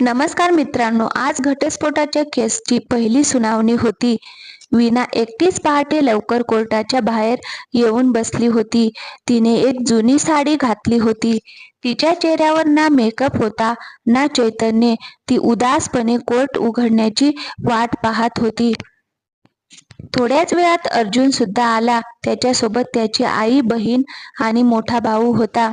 नमस्कार मित्रांनो आज घटस्फोटाच्या केसची पहिली सुनावणी होती. वीणा एकटीच पहाटे लवकर कोर्टाच्या बाहेर येऊन बसली होती. तिने एक जुनी साडी घातली होती. तिच्या चेहऱ्यावर ना मेकअप होता ना चैतन्य. ती उदासपणे कोर्ट उघडण्याची वाट पाहत होती. थोड्याच वेळात अर्जुन सुद्धा आला. त्याच्यासोबत त्याची आई बहीण आणि मोठा भाऊ होता.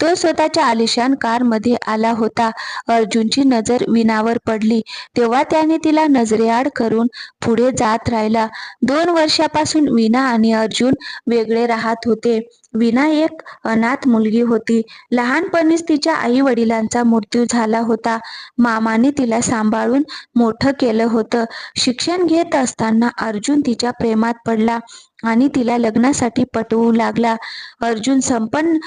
तो स्वतःच्या आलिशान कारमध्ये आला होता. अर्जुनची नजर विनावर पडली. तेव्हा त्याने तिला नजरेआड करून पुढे जात राहिला. दोन वर्षापासून विना आणि अर्जुन वेगळे राहत होते. विना एक अनाथ मुलगी होती. लहानपणीच तिच्या आई वडिलांचा मृत्यू झाला होता. मामाने तिला सांभाळून मोठं केलं होतं. शिक्षण घेत असताना अर्जुन तिच्या प्रेमात पडला आणि तिला लग्नासाठी पटवू लागला. अर्जुन संपन्न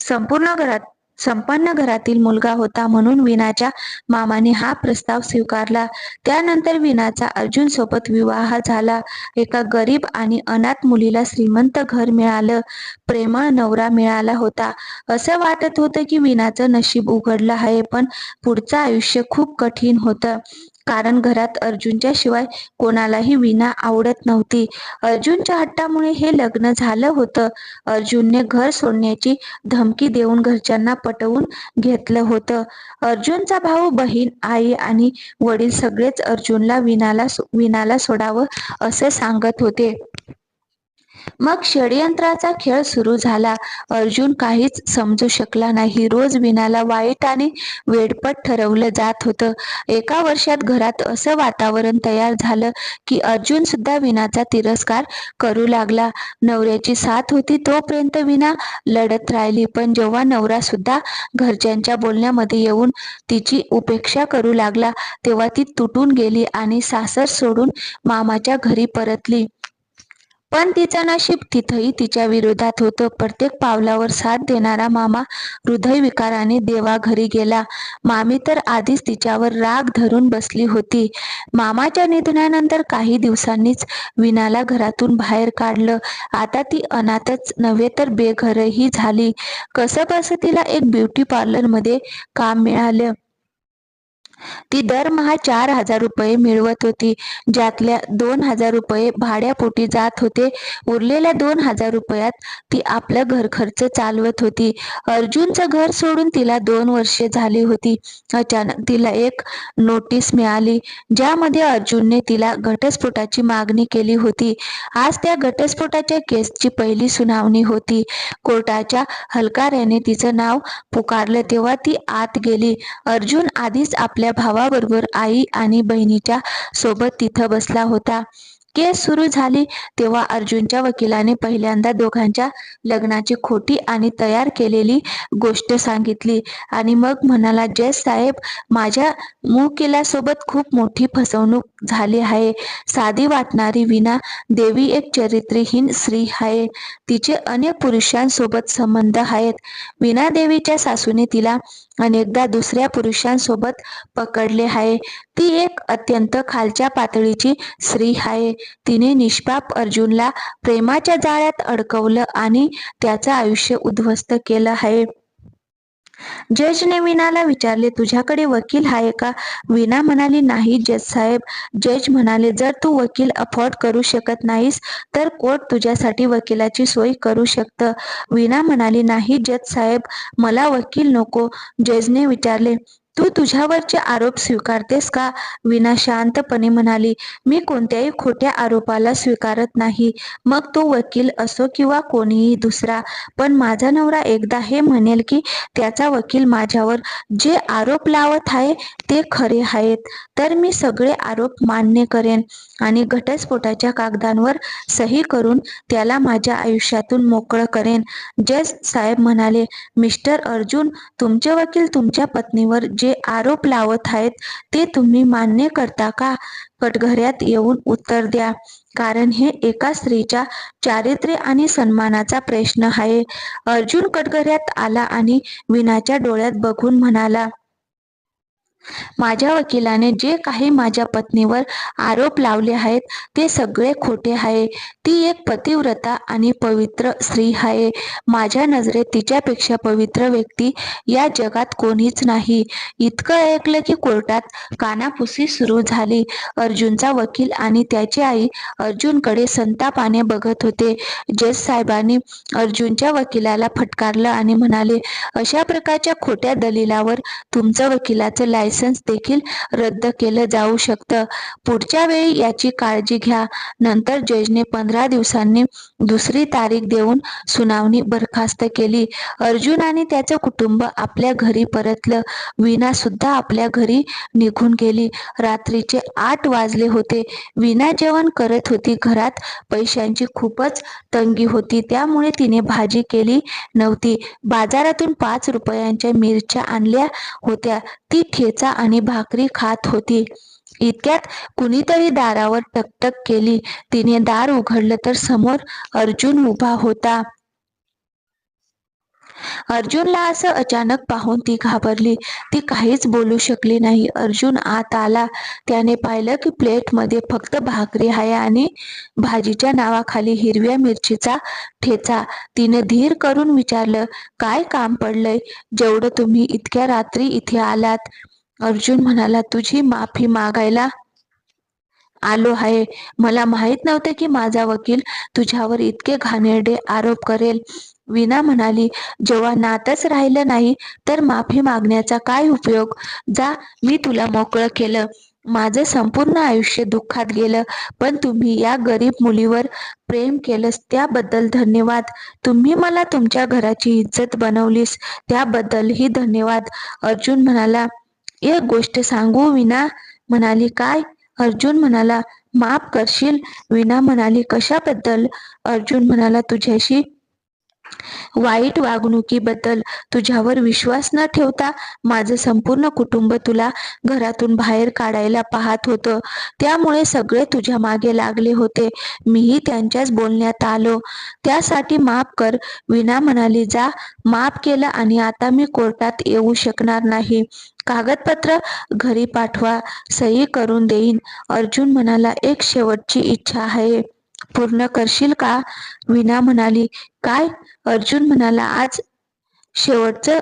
संपूर्ण घरात संपन्न घरातील मुलगा होता म्हणून विनाच्या मामाने हा प्रस्ताव स्वीकारला. त्यानंतर विनाचा अर्जुन सोबत विवाह झाला. एका गरीब आणि अनाथ मुलीला श्रीमंत घर मिळालं. प्रेमळ नवरा मिळाला होता. असं वाटत होतं की विनाचं नशीब उघडलं आहे पण पुढचं आयुष्य खूप कठीण होतं. कारण घरात अर्जुनच्या शिवाय कोणालाही विना आवडत नव्हती. अर्जुनच्या हट्टामुळे हे लग्न झालं होतं. अर्जुनने घर सोडण्याची धमकी देऊन घरच्यांना पटवून घेतलं होतं. अर्जुनचा भाऊ बहीण आई आणि वडील सगळेच अर्जुनला विनाला विनाला सोडावं असं सांगत होते. मग षडयंत्राचा खेळ सुरू झाला. अर्जुन काहीच समजू शकला नाही. रोज विनाला वाईट आणि वेडपट ठरवलं जात होतं. एका वर्षात घरात असं वातावरण तयार झालं की अर्जुन सुद्धा विनाचा तिरस्कार करू लागला. नवऱ्याची साथ होती तोपर्यंत विना लढत राहिली. पण जेव्हा नवरा सुद्धा घरच्यांच्या बोलण्यामध्ये येऊन तिची उपेक्षा करू लागला तेव्हा ती तुटून गेली आणि सासर सोडून मामाच्या घरी परतली. पण तिचं नशीब तिथंही तिच्या विरोधात होतं. प्रत्येक पावलावर साथ देणारा मामा हृदयविकाराने देवा घरी गेला. मामी तर आधीच तिच्यावर राग धरून बसली होती. मामाच्या निधनानंतर काही दिवसांनीच विनाला घरातून बाहेर काढलं. आता ती अनाथच नव्हे तर बेघरही झाली. कसं कसं तिला एक ब्युटी पार्लरमध्ये काम मिळालं? ती दरमहा चार हजार रुपये मिळवत होती. ज्यातल्या दोन हजार रुपये भाड्यापोटी जात होते उरलेल्या दोन हजार रुपयात ती आपलं घर खर्च चालवत होती. अर्जुनचं घर सोडून तिला दोन वर्षे झाली होती. अचानक तिला एक नोटीस मिळाली ज्यामध्ये अर्जुनने तिला घटस्फोटाची मागणी केली होती. आज त्या घटस्फोटाच्या केसची पहिली सुनावणी होती. कोर्टाच्या हलकाऱ्याने तिचं नाव पुकारलं तेव्हा ती आत गेली. अर्जुन आधीच आपल्या आपल्या भावाबरोबर आई आणि बहिणीच्या सोबत तिथं बसला होता. केस सुरू झाली तेव्हा अर्जुनच्या वकिलाने पहिल्यांदा दोघांच्या लग्नाची खोटी आणि तयार केलेली गोष्ट सांगितली आणि मग म्हणाला जय साहेब माझ्या मुकिलासोबत खूप मोठी फसवणूक झाली आहे. साधी वाटणारी विना देवी एक चरित्रहीन स्त्री आहे. तिचे अनेक पुरुषांसोबत संबंध आहेत. विना देवीच्या सासूने तिला अनेकदा दुसऱ्या पुरुषांसोबत पकडले आहे. ती एक अत्यंत खालच्या पातळीची स्त्री आहे. तिने निष्पाप अर्जुनला प्रेमाच्या जाळ्यात अडकवलं आणि त्याचं आयुष्य उद्ध्वस्त केलं आहे. जजने विनाला विचारले तुझ्याकडे वकील आहे का? विना म्हणाली नाही जज साहेब. जज म्हणाले जर तू वकील अफोर्ड करू शकत नाहीस तर कोर्ट तुझ्यासाठी वकिलाची सोय करू शकतं. विना म्हणाली नाही जज साहेब. मला वकील नको. जजने विचारले तू तुझ्यावरचे आरोप स्वीकारतेस का? विना शांतपणे म्हणाली मी कोणत्याही खोट्या आरोपाला स्वीकारत नाही. मग तो वकील असो किंवा कोणीही दुसरा. पण माझा नवरा एकदा हे म्हणेल की त्याचा वकील माझ्यावर जे आरोप लावत आहे ते खरे आहेत. तर मी सगळे आरोप मान्य करेन आणि घटस्फोटाच्या कागदांवर सही करून त्याला माझ्या आयुष्यातून मोकळं करेन. जज साहेब म्हणाले मिस्टर अर्जुन तुमचे वकील तुमच्या पत्नीवर जे आरोप लावत आहेत ते तुम्ही मान्य करता का? कटघऱ्यात येऊन उत्तर द्या. कारण हे एका स्त्रीच्या चारित्र्य आणि सन्मानाचा प्रश्न आहे. अर्जुन कटघऱ्यात आला आणि विनाच्या डोळ्यात बघून म्हणाला माझ्या वकिलाने जे काही माझ्या पत्नीवर आरोप लावले आहेत ते सगळे खोटे आहे. ती एक पतिव्रता आणि पवित्र स्त्री आहे. माझ्या नजरेत तिच्यापेक्षा पवित्र व्यक्ती या जगात कोणीच नाही. इतकं ऐकलं की कोर्टात कानापुसी सुरू झाली. अर्जुनचा वकील आणि त्याची आई अर्जुनकडे संतापाने बघत होते. जज साहेबांनी अर्जुनच्या वकिलाला फटकारलं आणि म्हणाले अशा प्रकारच्या खोट्या दलिलावर तुमचं वकिलाचं लायसन्स देखील रद्द केलं जाऊ शकतं. पुढच्या वेळी याची काळजी घ्या. नंतर जजने पंधरा दिवसांनी दुसरी तारीख देऊन सुनावणी बरखास्त केली. अर्जुन आणि त्याचं कुटुंब आपल्या घरी परतलं. वीणा सुद्धा आपल्या घरी निघून गेली. रात्रीचे आठ वाजले होते. वीणा जेवण करत होती. घरात पैशांची खूपच तंगी होती. त्यामुळे तिने भाजी केली नव्हती. बाजारातून पाच रुपयांच्या मिरच्या आणल्या होत्या. ती ठेचा आणि भाकरी खात होती. इतक्यात कुणीतरी दारावर टकटक केली. तिने दार उघडलं तर समोर अर्जुन उभा होता. अर्जुनला असं अचानक पाहून ती घाबरली. ती काहीच बोलू शकली नाही. अर्जुन आत आला. त्याने पाहिलं की प्लेटमध्ये फक्त भाकरी आहे आणि भाजीच्या नावाखाली हिरव्या मिरचीचा ठेचा. तिने धीर करून विचारलं काय काम पडलंय? जेवढं तुम्ही इतक्या रात्री इथे आलात अर्जुन म्हणाला तुझी माफी मागायला आलो आहे. मला माहीत नव्हते की माझा वकील तुझ्यावर इतके घाणेरडे आरोप करेल. विना म्हणाली जेव्हा नातच राहिलं नाही तर माफी मागण्याचा काय उपयोग? जा मी तुला मोकळं केलं. माझं संपूर्ण आयुष्य दुःखात गेलं पण तुम्ही या गरीब मुलीवर प्रेम केलंस त्याबद्दल धन्यवाद. तुम्ही मला तुमच्या घराची इज्जत बनवलीस त्याबद्दलही धन्यवाद. अर्जुन म्हणाला एक गोष्ट सांगू विना म्हणाली काय अर्जुन म्हणाला माफ करशील. विना म्हणाली कशाबद्दल? अर्जुन म्हणाला तुझ्याशी वाईट वागणुकीबद्दल तुझ्यावर विश्वास न ठेवता माझं संपूर्ण कुटुंब तुला घरातून बाहेर काढायला पाहत होतं. त्यामुळे सगळे तुझ्या मागे लागले होते. मीही त्यांच्याच बोलण्यात आलो. त्यासाठी माफ कर. विना म्हणाली जा माफ केलं आणि आता मी कोर्टात येऊ शकणार नाही. कागदपत्र घरी पाठवा. सही करून देईन. अर्जुन म्हणाला एक शेवटची इच्छा आहे. पूर्ण करशील का? विना म्हणाली काय? अर्जुन म्हणाला आज शेवटचं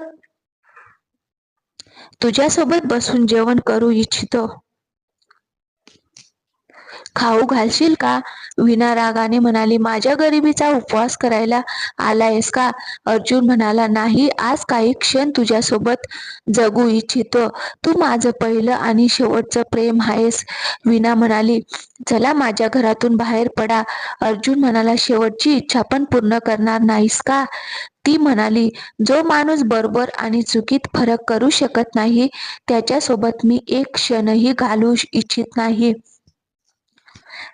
तुझ्यासोबत बसून जेवण करू इच्छितो. खाऊ घालशील का? विना रागाने म्हणाली माझ्या गरिबीचा उपवास करायला आलायस का? अर्जुन म्हणाला नाही आज काही क्षण तुझ्यासोबत जगू इच्छितो. तू माझं पहिलं आणि शेवटचं प्रेम आहेस. विना म्हणाली चला माझ्या घरातून बाहेर पडा. अर्जुन म्हणाला शेवटची इच्छा पण पूर्ण करणार नाहीस का? ती म्हणाली जो माणूस बरोबर आणि चुकीत फरक करू शकत नाही त्याच्यासोबत मी एक क्षणही घालू इच्छित नाही.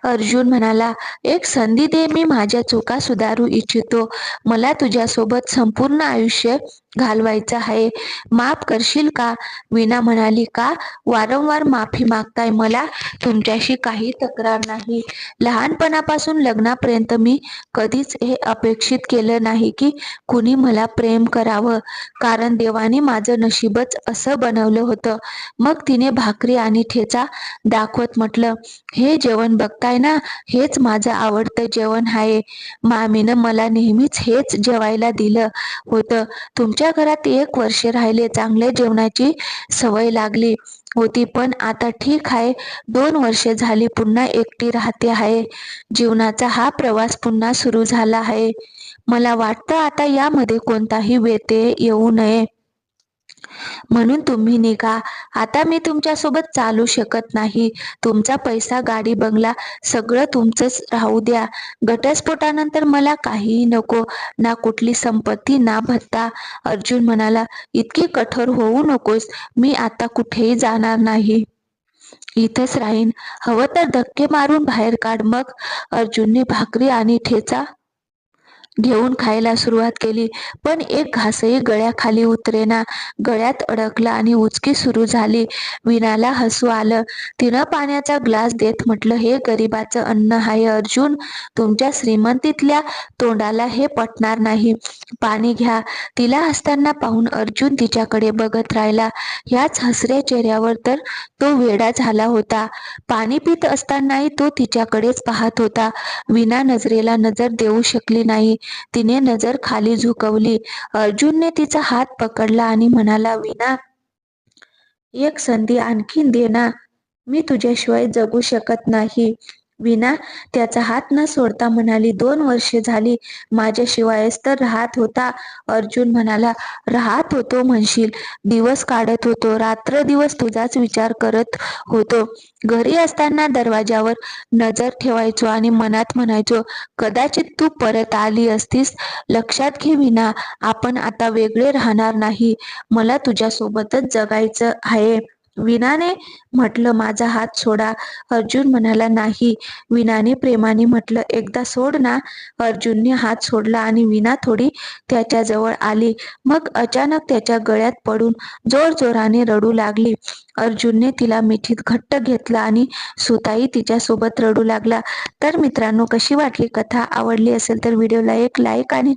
अर्जुन म्हणाला एक संधी दे मी माझ्या चुका सुधारू इच्छितो. मला तुझ्यासोबत संपूर्ण आयुष्य घालवायचं आहे. माफ करशील का? विना म्हणाली का? वारंवार माफी मागताय मला? तुमच्याशी काही तक्रार नाही. लहानपणापासून लग्नापर्यंत मी कधीच हे अपेक्षित केलं नाही की कुणी मला प्रेम करावं. कारण देवाने माझं नशीबच असं बनवलं होतं. मग तिने भाकरी आणि ठेचा दाखवत म्हटलं हे जेवण बघताय ना? हेच माझं आवडतं जेवण आहे. मामीनं मला नेहमीच हेच जेवायला दिलं होतं. तुमच्या घरात एक वर्ष राहिले चांगले जेवणाची सवय लागली होती पण आता ठीक आहे. दोन वर्ष झाली पुन्हा एकटी राहते आहे. जीवनाचा हा प्रवास पुन्हा सुरू झाला आहे. मला वाटतं आता यामध्ये कोणताही व्यत्यय येऊ नये. म्हणून तुम्ही निघा. आता मी तुमच्यासोबत चालू शकत नाही. तुमचा पैसा गाडी बंगला सगळं तुमचंच राहू द्या. घटस्फोटानंतर मला काहीही नको. ना कुठली संपत्ती ना भत्ता. अर्जुन म्हणाला इतकी कठोर होऊ नकोस. मी आता कुठेही जाणार नाही. इथंच राहीन. हवं तर धक्के मारून बाहेर काढ मग. अर्जुनने भाकरी आणि ठेचा घेऊन खायला सुरुवात केली. पण एक घासही गळ्याखाली उतरेना. गळ्यात अडकला आणि उचकी सुरू झाली. विनाला हसू आलं. तिनं पाण्याचा ग्लास देत म्हटलं हे गरिबाचं अन्न आहे अर्जुन. तुमच्या श्रीमंतीतल्या तोंडाला हे पटणार नाही. पाणी घ्या. तिला हसताना पाहून अर्जुन तिच्याकडे बघत राहिला. ह्याच हसऱ्या चेहऱ्यावर तर तो वेडा झाला होता. पाणी पित असतानाही तो तिच्याकडेच पाहत होता. विना नजरेला नजर देऊ शकली नाही. तिने नजर खाली झुकवली. अर्जुनने तिचा हात पकडला आणि म्हणाला विना एक संधी आणखीन दे ना. मी तुझ्याशिवाय जगू शकत नाही. विना त्याचा हात न सोडता म्हणाली दोन वर्षे झाली माझ्याशिवायच तर राहत होता. अर्जुन म्हणाला राहत होतो म्हणशील. दिवस काढत होतो. रात्र दिवस तुझाच विचार करत होतो. घरी असताना दरवाजावर नजर ठेवायचो आणि मनात म्हणायचो कदाचित तू परत आली असतीस. लक्षात घे विना आपण आता वेगळे राहणार नाही. मला तुझ्यासोबतच जगायचं आहे. विनाने म्हटलं माझा हात सोडा. अर्जुन म्हणाला नाही. विनाने प्रेमाने म्हटलं एकदा सोड ना. अर्जुनने हात सोडला आणि विना थोडी त्याच्याजवळ आली. मग अचानक त्याच्या गळ्यात पडून जोर जोराने रडू लागली. अर्जुनने तिला मिठीत घट्ट घेतलं आणि सुताई तिच्यासोबत रडू लागला. तर मित्रांनो कशी वाटली कथा? आवडली असेल तर व्हिडिओला एक लाईक आणि